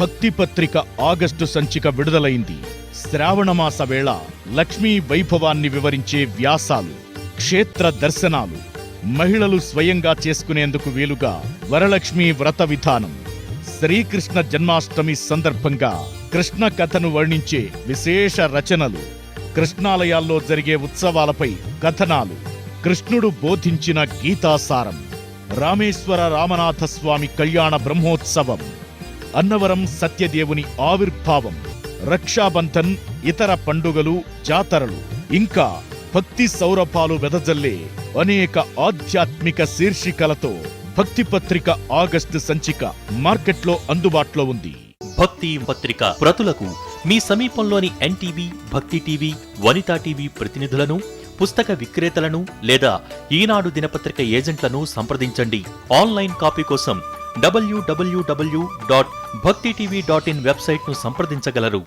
భక్తి పత్రిక ఆగస్టు సంచిక విడుదలైంది. శ్రావణమాస వేళ లక్ష్మీ వైభవాన్ని వివరించే వ్యాసాలు క్షేత్ర దర్శనాలు మహిళలు స్వయంగా చేసుకునేందుకు వీలుగా వరలక్ష్మి వ్రత విధానం శ్రీకృష్ణ జన్మాష్టమి సందర్భంగా కృష్ణ కథను వర్ణించే విశేష రచనలు కృష్ణాలయాల్లో జరిగే ఉత్సవాలపై కథనాలు కృష్ణుడు బోధించిన గీతాసారం రామేశ్వర రామనాథస్వామి కళ్యాణ బ్రహ్మోత్సవం. అన్నవరం సత్యదేవుని ఆవిర్భావం రక్షాబంధన్ ఇతర పండుగలు జాతరలు. ఇంకా భక్తి సౌరభాలు వెదజల్లే అనేక ఆధ్యాత్మిక శీర్షికలతో భక్తి పత్రిక ఆగస్టు సంచిక మార్కెట్లో అందుబాటులో ఉంది. భక్తి పత్రిక ప్రతులకు మీ సమీపంలోని ఎన్టీవీ భక్తి టీవీ వనితా టీవీ ప్రతినిధులను పుస్తక విక్రేతలను లేదా ఈనాడు దినపత్రిక ఏజెంట్లను సంప్రదించండి. ఆన్లైన్ కాపీ కోసం W W W dot Bhakti TV dot in వెబ్సైట్ను సంప్రదించగలరు.